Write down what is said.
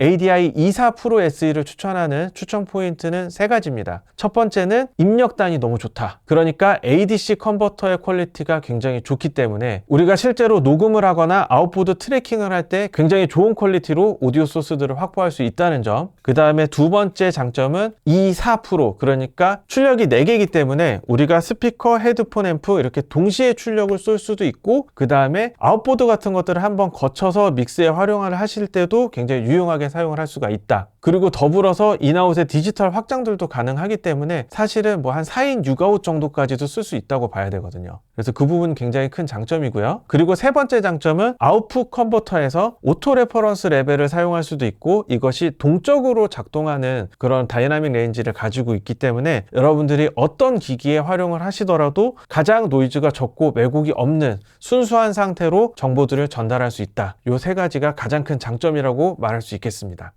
ADI 24 프로 SE를 추천하는 추천 포인트는 세 가지입니다. 첫 번째는 입력단이 너무 좋다. 그러니까 ADC 컨버터의 퀄리티가 굉장히 좋기 때문에 우리가 실제로 녹음을 하거나 아웃보드 트래킹을 할 때 굉장히 좋은 퀄리티로 오디오 소스들을 확보할 수 있다는 점. 그 다음에 두 번째 장점은 24 프로 그러니까 출력이 4개이기 때문에 우리가 스피커, 헤드폰 앰프 이렇게 동시에 출력을 쏠 수도 있고 그 다음에 아웃보드 같은 것들을 한번 거쳐서 믹스에 활용을 하실 때도 굉장히 유용하게 사용을 할 수가 있다. 그리고 더불어서 인아웃의 디지털 확장들도 가능하기 때문에 사실은 뭐 한 4인 6아웃 정도까지도 쓸 수 있다고 봐야 되거든요. 그래서 그 부분 굉장히 큰 장점이고요. 그리고 세 번째 장점은 아웃풋 컨버터에서 오토 레퍼런스 레벨을 사용할 수도 있고 이것이 동적으로 작동하는 그런 다이나믹 레인지를 가지고 있기 때문에 여러분들이 어떤 기기에 활용을 하시더라도 가장 노이즈가 적고 왜곡이 없는 순수한 상태로 정보들을 전달할 수 있다. 이 세 가지가 가장 큰 장점이라고 말할 수 있 겠습니다.